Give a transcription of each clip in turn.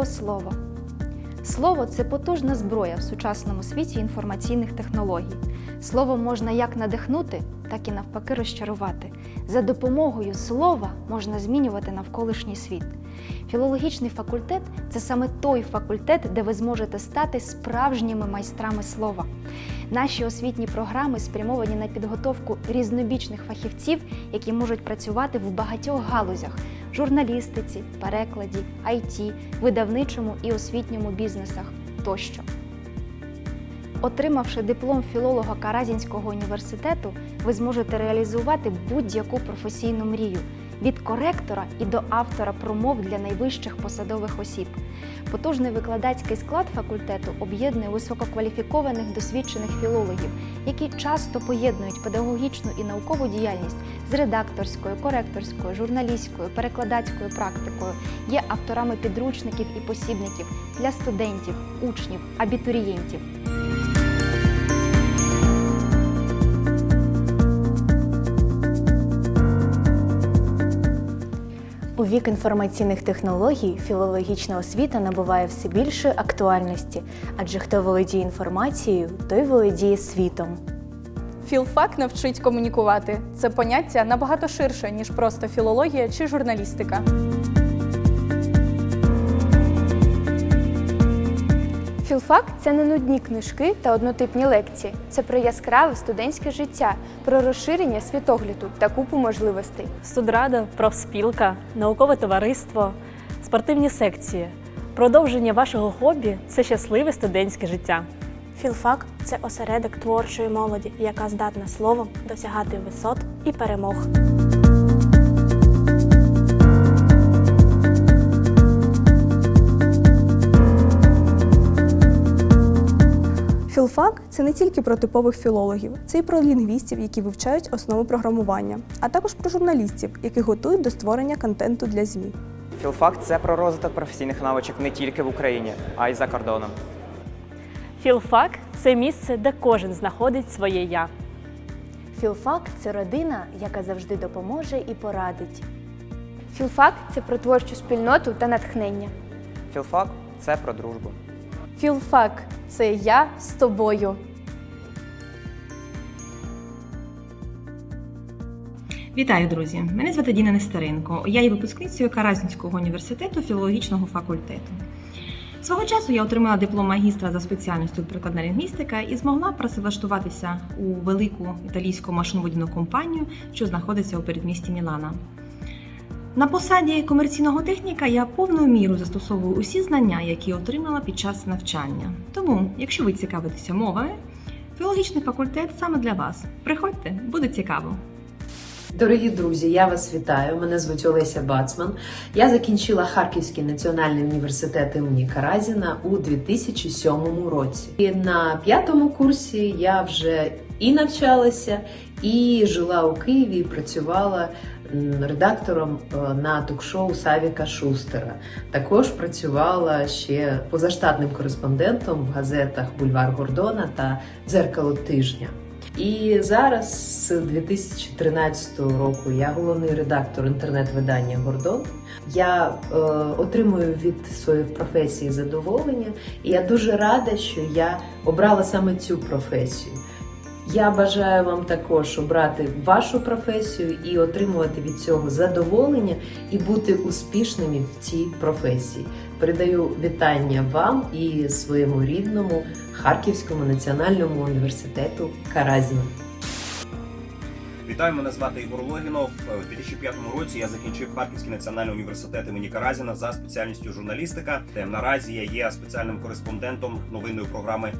Було слово. Слово це потужна зброя в сучасному світі інформаційних технологій. Слово можна як надихнути, так і навпаки розчарувати. За допомогою слова можна змінювати навколишній світ. Філологічний факультет це саме той факультет, де ви зможете стати справжніми майстрами слова. Наші освітні програми спрямовані на підготовку різнобічних фахівців, які можуть працювати в багатьох галузях журналістиці, перекладі, IT, видавничому і освітньому бізнесах тощо. Отримавши диплом філолога Каразінського університету, ви зможете реалізувати будь-яку професійну мрію від коректора і до автора промов для найвищих посадових осіб. Потужний викладацький склад факультету об'єднує висококваліфікованих досвідчених філологів, які часто поєднують педагогічну і наукову діяльність з редакторською, коректорською, журналістською, перекладацькою практикою, є авторами підручників і посібників для студентів, учнів, абітурієнтів. У вік інформаційних технологій філологічна освіта набуває все більшої актуальності, адже хто володіє інформацією, той володіє світом. Філфак навчить комунікувати. Це поняття набагато ширше, ніж просто філологія чи журналістика. Філфак це не нудні книжки та однотипні лекції. Це про яскраве студентське життя, про розширення світогляду та купу можливостей. Студрада, профспілка, наукове товариство, спортивні секції. Продовження вашого хобі це щасливе студентське життя. Філфак це осередок творчої молоді, яка здатна словом досягати висот і перемог. Філфак це не тільки про типових філологів, це й про лінгвістів, які вивчають основи програмування, а також про журналістів, які готують до створення контенту для ЗМІ. Філфак це про розвиток професійних навичок не тільки в Україні, а й за кордоном. Філфак це місце, де кожен знаходить своє я. Філфак це родина, яка завжди допоможе і порадить. Філфак це про творчу спільноту та натхнення. Філфак це про дружбу. Філфак це я з тобою. Вітаю, друзі! Мене звати Діна Нестеренко. Я є випускницею Каразінського університету філологічного факультету. Свого часу я отримала диплом магістра за спеціальністю прикладна лінгвістика і змогла працевлаштуватися у велику італійську машинобудівну компанію, що знаходиться у передмісті Мілана. На посаді комерційного техніка я повною мірою застосовую усі знання, які отримала під час навчання. Тому, якщо ви цікавитеся мовами, філологічний факультет саме для вас. Приходьте, буде цікаво. Дорогі друзі, я вас вітаю. Мене звуть Олеся Бацман. Я закінчила Харківський національний університет імені Каразіна у 2007 році. І на п'ятому курсі я вже і навчалася, і жила у Києві, і працювала редактором е, на ток-шоу Савіка Шустера. Також працювала ще позаштатним кореспондентом в газетах Бульвар Гордона та Дзеркало тижня. І зараз з 2013 року я головний редактор інтернет-видання Гордон. Я е, отримую від своєї професії задоволення, і я дуже рада, що я обрала саме цю професію. Я бажаю вам також обрати вашу професію і отримувати від цього задоволення і бути успішними в цій професії. Передаю вітання вам і своєму рідному Харківському національному університету Каразіна. Вітаю, мене звати Ігор Логінов. У 2005 році я закінчив Харківський національний університет імені Каразіна за спеціальністю журналістика. Наразі я є спеціальним кореспондентом новинної програми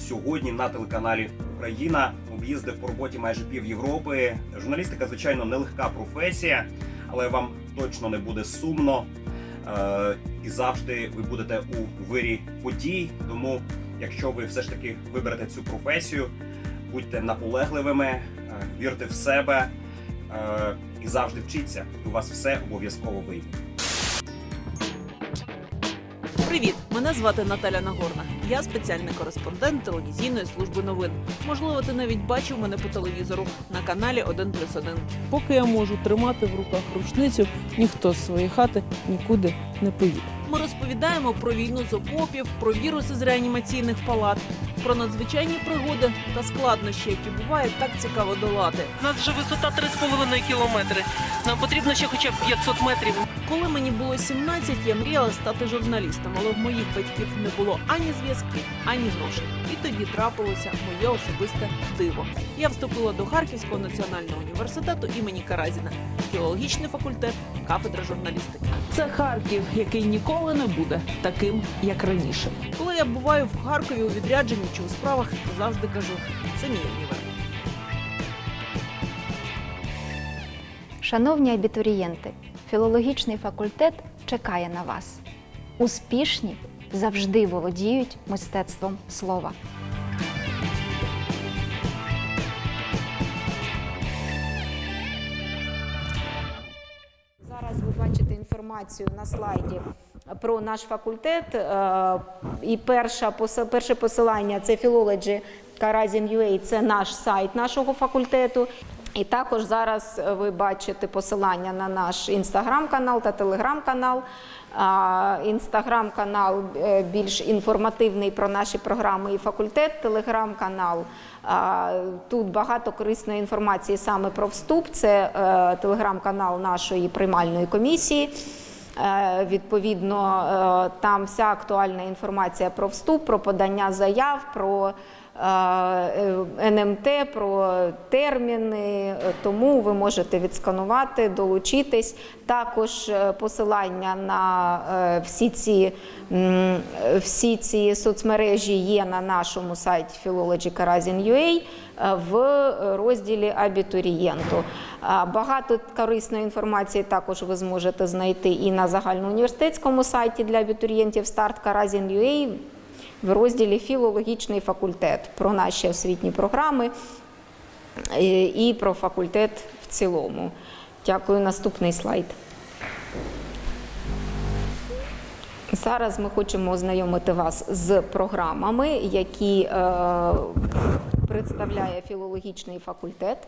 сьогодні на телеканалі Україна. Об'їздив по роботі майже пів Європи. Журналістика, звичайно, нелегка професія, але вам точно не буде сумно. Е, І завжди ви будете у вирі подій. Тому, якщо ви все ж таки виберете цю професію, будьте наполегливими, е, вірте в себе е, і завжди вчіться. У вас все обов'язково вийде. Привіт! Мене звати Наталя Нагорна. Я спеціальний кореспондент телевізійної служби новин. Можливо, ти навіть бачив мене по телевізору на каналі 1 плюс 1. Поки я можу тримати в руках рушницю, ніхто з своєї хати нікуди не поїде. Ми розповідаємо про війну з окопів, про віруси з реанімаційних палат, про надзвичайні пригоди та складнощі, які буває так цікаво долати. У нас вже висота 3,5 кілометри. Нам потрібно ще хоча б 500 метрів. Коли мені було 17, я мріяла стати журналістом, але в моїх батьків не було ані зв'язків, ані грошей. І тоді трапилося моє особисте диво. Я вступила до Харківського національного університету імені Каразіна, філологічний факультет, кафедра журналістики. Це Харків, який ніколи не буде таким, як раніше. Коли я буваю в Харкові у відрядженні чи у справах, завжди кажу, це мій універ. Шановні абітурієнти, філологічний факультет чекає на вас. Успішні завжди володіють мистецтвом слова. Зараз ви бачите інформацію на слайді про наш факультет. Е, І перша, перше посилання це Philology Karazin.ua, це наш сайт нашого факультету. І також зараз е, ви бачите посилання на наш інстаграм-канал та телеграм-канал. Інстаграм-канал е, більш інформативний про наші програми і факультет, телеграм-канал. Тут багато корисної інформації саме про вступ. Це е, телеграм-канал нашої приймальної комісії. Відповідно, там вся актуальна інформація про вступ, про подання заяв, про НМТ, про терміни. Е, Тому ви можете відсканувати, долучитись. Також е, посилання на е, всі ці, е, всі ці соцмережі є на нашому сайті philology.karazin.ua е, в розділі абітурієнту. Багато корисної інформації також ви зможете знайти і на загальноуніверситетському сайті для абітурієнтів start.karazin.ua в розділі філологічний факультет про наші освітні програми і про факультет в цілому. Дякую. Наступний слайд. Зараз ми хочемо ознайомити вас з програмами, які е, представляє філологічний факультет.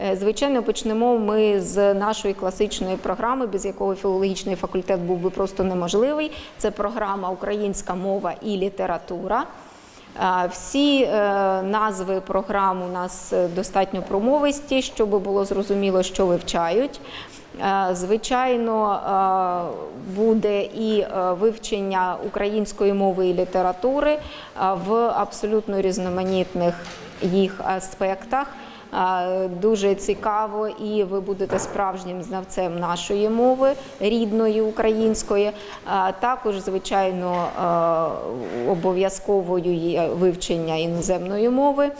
Е, Звичайно, почнемо ми з нашої класичної програми, без якого філологічний факультет був би просто неможливий. Це програма Українська мова і література. Всі е, назви програм у нас достатньо промовисті, щоб було зрозуміло, що вивчають. Е, Звичайно, е, буде і е, вивчення української мови і літератури в абсолютно різноманітних їх аспектах. Дуже цікаво, і ви будете справжнім знавцем нашої мови, рідної української. Також, звичайно, обов'язковою є вивчення іноземної мови.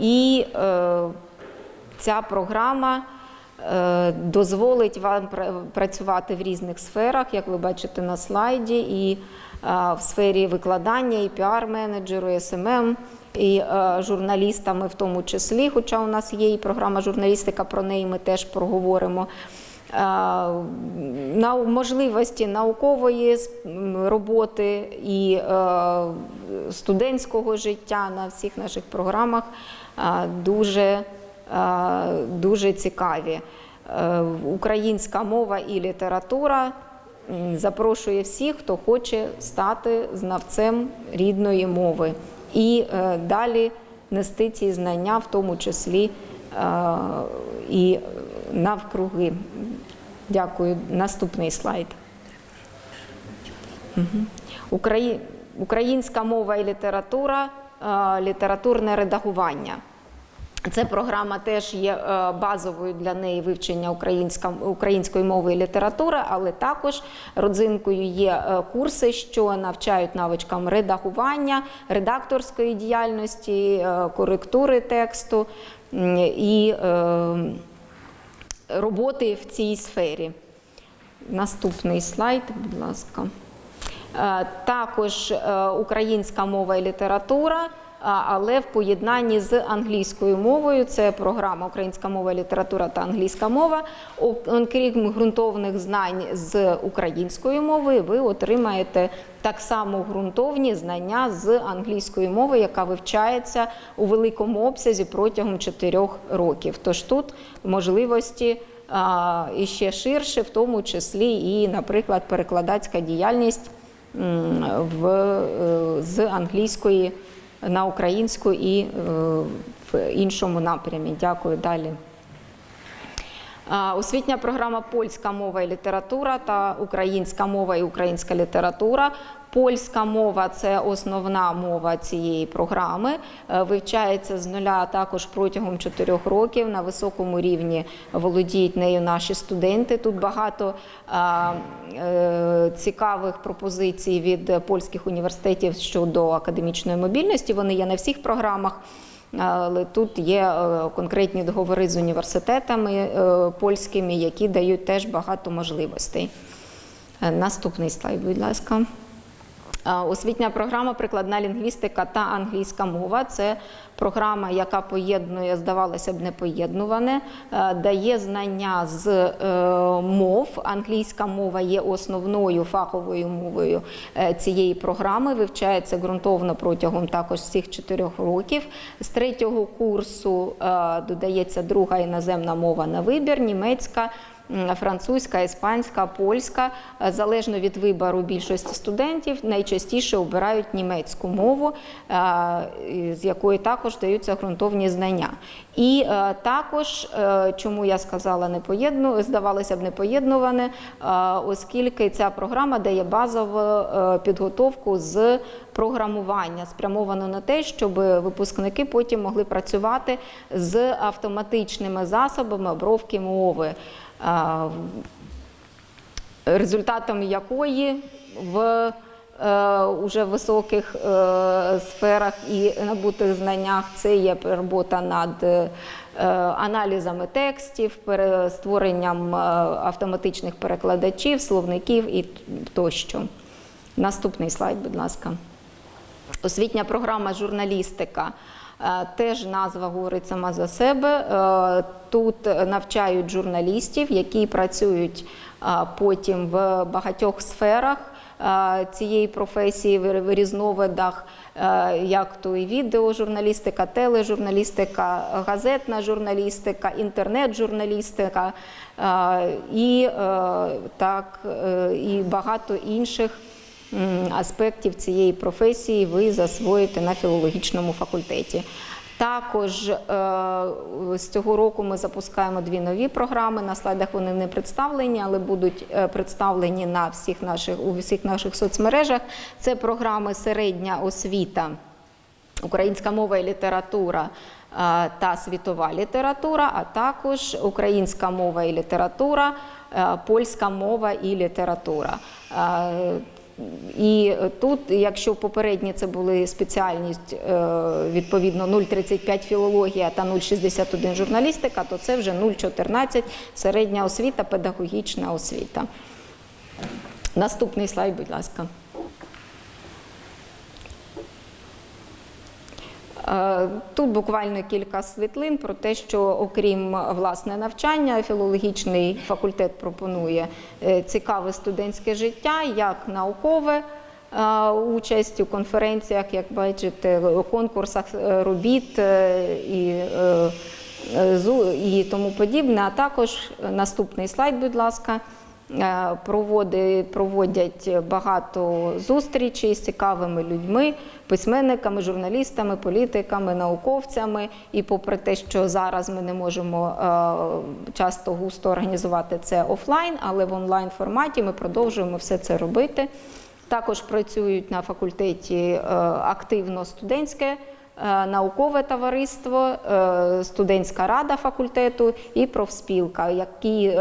І ця програма дозволить вам працювати в різних сферах, як ви бачите на слайді, і е, в сфері викладання, і піар-менеджеру, і СММ, і е, журналістами в тому числі, хоча у нас є і програма журналістика, про неї ми теж проговоримо. Е, На можливості наукової роботи і е, студентського життя на всіх наших програмах е, дуже, е, дуже цікаві. Е, Українська мова і література запрошує всіх, хто хоче стати знавцем рідної мови і е, далі нести ці знання, в тому числі е, і навкруги. Дякую. Наступний слайд. Українська мова і література, е, літературне редагування. Це програма теж є е, базовою для неї вивчення української мови і літератури, але також родзинкою є е, курси, що навчають навичкам редагування, редакторської діяльності, е, коректури тексту і роботи в цій сфері. Наступний слайд, будь ласка. Також українська мова і література, але в поєднанні з англійською мовою. Це програма Українська мова література та англійська мова. Окрім ґрунтовних знань з української мови, ви отримаєте так само ґрунтовні знання з англійської мови, яка вивчається у великому обсязі протягом 4 років. Тож тут можливості. а, і ще ширше, в тому числі і, наприклад, перекладацька діяльність в, е, з англійської на українську і е, в іншому напрямі. Дякую далі. Освітня програма Польська мова і література та українська мова і українська література. Польська мова це основна мова цієї програми. Е, Вивчається з нуля також протягом чотирьох років. На високому рівні володіють нею наші студенти. Тут багато е, цікавих пропозицій від польських університетів щодо академічної мобільності. Вони є на всіх програмах. Але тут є е, конкретні договори з університетами е, польськими, які дають теж багато можливостей. Е, Наступний слайд, будь ласка. Е, Освітня програма Прикладна лінгвістика та англійська мова це програма, яка поєднує, здавалося б, непоєднуване, е, дає знання з е, мов. Англійська мова є основною фаховою мовою цієї програми. Вивчається ґрунтовно протягом також всіх чотирьох років. З третього курсу додається друга іноземна мова на вибір німецька. Французька, іспанська, польська Е, залежно від вибору більшості студентів, найчастіше обирають німецьку мову, е, з якої також даються ґрунтовні знання. І е, також, чому я сказала непоєдну, здавалося б, непоєднуване, е, оскільки ця програма дає базову підготовку з програмування, спрямовано на те, щоб випускники потім могли працювати з автоматичними засобами обробки мови. Результатом якої в е, уже високих е, сферах і набутих знаннях це є робота над е, аналізами текстів, створенням автоматичних перекладачів, словників і тощо. Наступний слайд, будь ласка. Освітня програма журналістика. Е, Теж назва говорить сама за себе. Е, Тут навчають журналістів, які працюють е, потім в багатьох сферах цієї професії, в різновидах, як то і відеожурналістика, тележурналістика, газетна журналістика, інтернет-журналістика і, так, і багато інших аспектів цієї професії ви засвоїте на філологічному факультеті. Також е, з цього року ми запускаємо дві нові програми. На слайдах вони не представлені, але будуть е, представлені на всіх наших у всіх наших соцмережах. Це програми середня освіта, українська мова і література. е, Та світова література, а також українська мова і література, польська мова і література. І тут, якщо попередні це були спеціальність е, відповідно 0,35 філологія та 0,61 журналістика, то це вже 0,14 середня освіта, педагогічна освіта. Наступний слайд, будь ласка. Тут буквально кілька світлин про те, що окрім власне навчання, філологічний факультет пропонує е, цікаве студентське життя, як наукове. е, Участь у конференціях, як бачите, конкурсах е, робіт е, і, е, е, і тому подібне. А також е, наступний слайд, будь ласка. Е, проводять багато зустрічей з цікавими людьми, письменниками, журналістами, політиками, науковцями. І попри те, що зараз ми не можемо е, часто густо організувати це офлайн, але в онлайн форматі ми продовжуємо все це робити. Також працюють на факультеті е, активно студентське. Наукове товариство, студентська рада факультету і профспілка, які,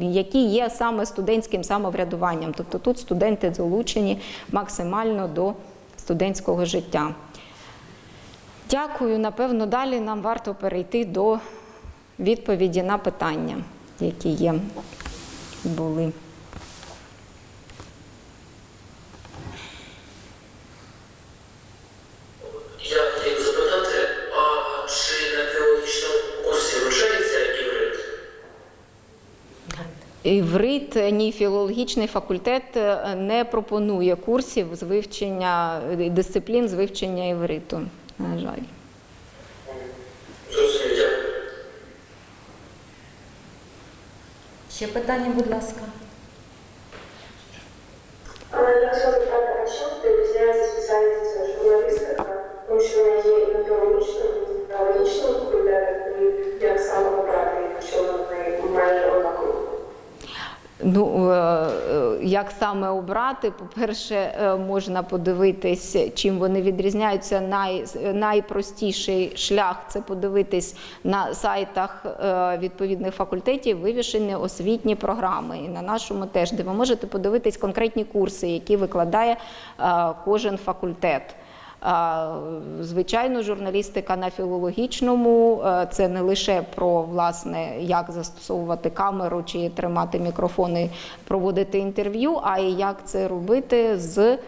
які є саме студентським самоврядуванням. Тобто тут студенти залучені максимально до студентського життя. Дякую. Напевно, далі нам варто перейти до відповіді на питання, які є були. Іврит, ні, філологічний факультет е, не пропонує курсів з вивчення е, дисциплін з вивчення івриту. На жаль. Ще питання, будь ласка. Саме обрати? По-перше, е, можна подивитись, чим вони відрізняються. Най, найпростіший шлях це подивитись на сайтах е, відповідних факультетів вивішені освітні програми. І на нашому теж, де ви можете подивитись конкретні курси, які викладає е, кожен факультет. Звичайно, журналістика на філологічному е, це не лише про власне, як застосовувати камеру чи тримати мікрофон і проводити інтерв'ю, а й як це робити з е,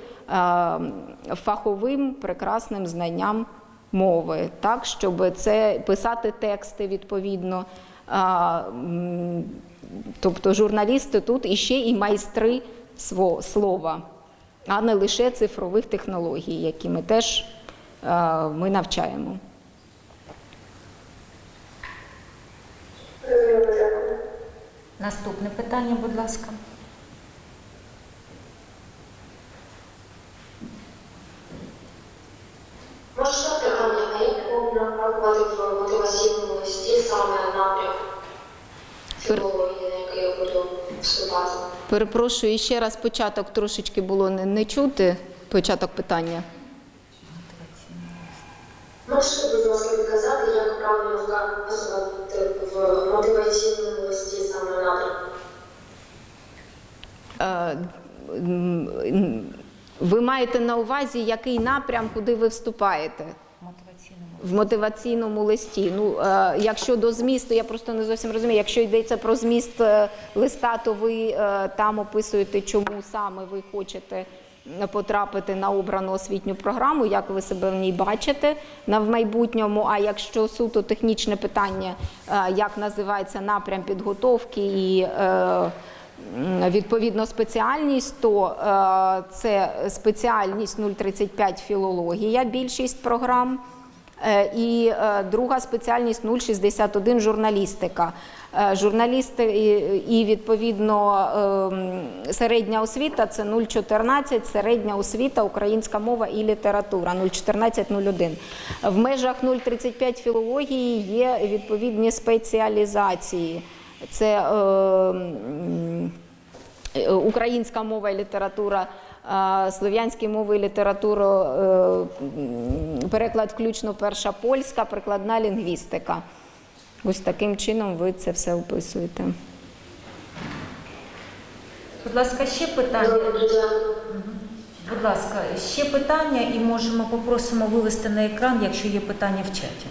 фаховим прекрасним знанням мови, так щоб це писати тексти відповідно. Тобто журналісти тут іще і майстри слова а не лише цифрових технологій, які ми теж е, ми навчаємо. Наступне питання, будь ласка. Можна питання, а як можна врахувати в мотиваційному листі саме напрям філології, на який я буду вступати? Перепрошую, ще раз початок трошечки було не, не чути. Початок питання. Можете, будь ласка, підказати, як правильно вказувати в мотиваційному листі саме напрям? Е, Ви маєте на увазі, який напрям, куди ви вступаєте? В мотиваційному листі. Ну, е, якщо до змісту, я просто не зовсім розумію. Якщо йдеться про зміст е, листа, то ви е, там описуєте, чому саме ви хочете потрапити на обрану освітню програму, як ви себе в ній бачите на в майбутньому. А якщо суто технічне питання, як називається напрям підготовки і відповідно спеціальність, то це спеціальність 035 філологія, більшість програм. Е, І е, друга спеціальність 061 журналістика. Е, Журналісти і, відповідно ем, середня освіта це 014, середня освіта, українська мова і література 014-01. В межах 035 філології є відповідні спеціалізації. Це е, е, українська мова і література, слов'янські мови і література, е, переклад включно перша польська, прикладна лінгвістика. Ось таким чином ви це все описуєте. Будь ласка, ще питання. Будь ласка, ще питання і можемо попросимо вивести на екран, якщо є питання в чаті.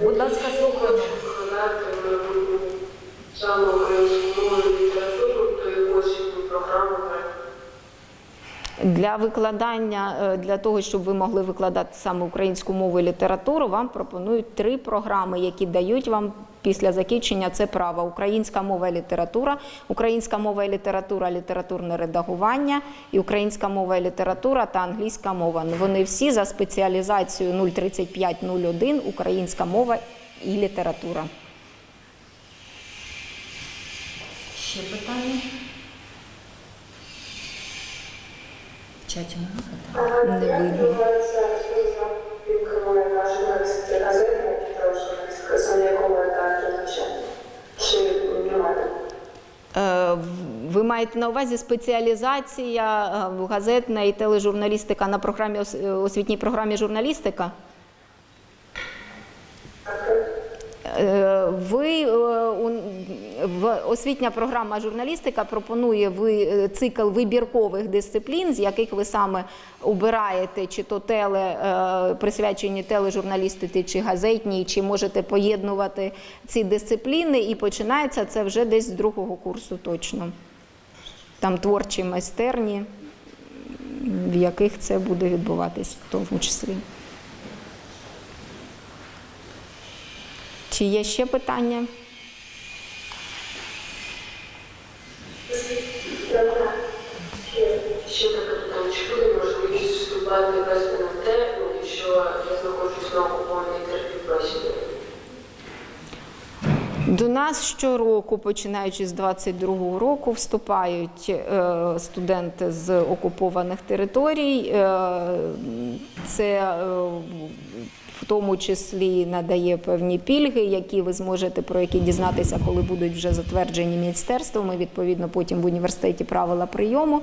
Будь ласка, слухаємо. Саме українську мову і літературу, то яку освітню програму Для викладання, е, для того, щоб ви могли викладати саме українську мову і літературу, вам пропонують три програми, які дають вам після закінчення це право: українська мова і література, українська мова і література, літературне редагування і українська мова і література та англійська мова. Вони всі за спеціалізацією 03501 українська мова і література. Питання? В чаті? Не видно. Е, Ви маєте на увазі спеціалізація е, газетна і тележурналістика на програмі е, освітній програмі журналістика? Е, Ви е, в освітня програма журналістика пропонує ви е, цикл вибіркових дисциплін, з яких ви саме обираєте, чи то теле е, присвячені тележурналістиці, чи газетній, чи можете поєднувати ці дисципліни, і починається це вже десь з другого курсу точно. Там творчі майстерні, в яких це буде відбуватись в тому числі. Чи є ще питання? Ще таке питання, чи буде можливість вступати без ну, якщо я знаходжусь на окупованій території До нас щороку, починаючи з 22-го року, вступають е, студенти з окупованих територій. Е, Це е, тому числі надає певні пільги, які ви зможете про які дізнатися, коли будуть вже затверджені міністерством. І відповідно потім в університеті правила прийому.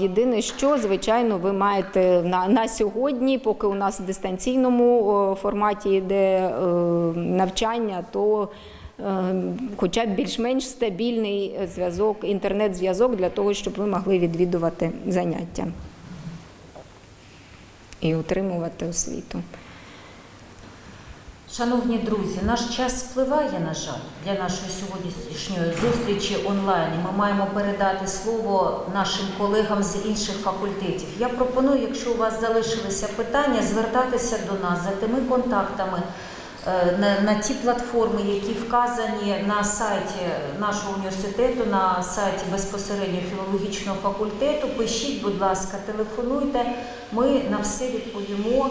Єдине, що звичайно, ви маєте на, на сьогодні, поки у нас в дистанційному форматі йде е, навчання, то е, хоча б більш-менш стабільний зв'язок, інтернет-зв'язок для того, щоб ви могли відвідувати заняття і отримувати освіту. Шановні друзі, наш час спливає, на жаль, для нашої сьогоднішньої зустрічі онлайн. Ми маємо передати слово нашим колегам з інших факультетів. Я пропоную, якщо у вас залишилися питання, звертатися до нас за тими контактами на, на ті платформи, які вказані на сайті нашого університету, на сайті безпосередньо філологічного факультету. Пишіть, будь ласка, телефонуйте. Ми на все відповімо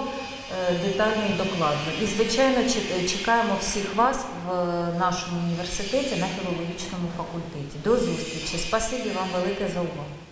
е, детально і докладно. І, звичайно, чекаємо всіх вас в е, нашому університеті на філологічному факультеті. До зустрічі. Спасибі вам велике за увагу.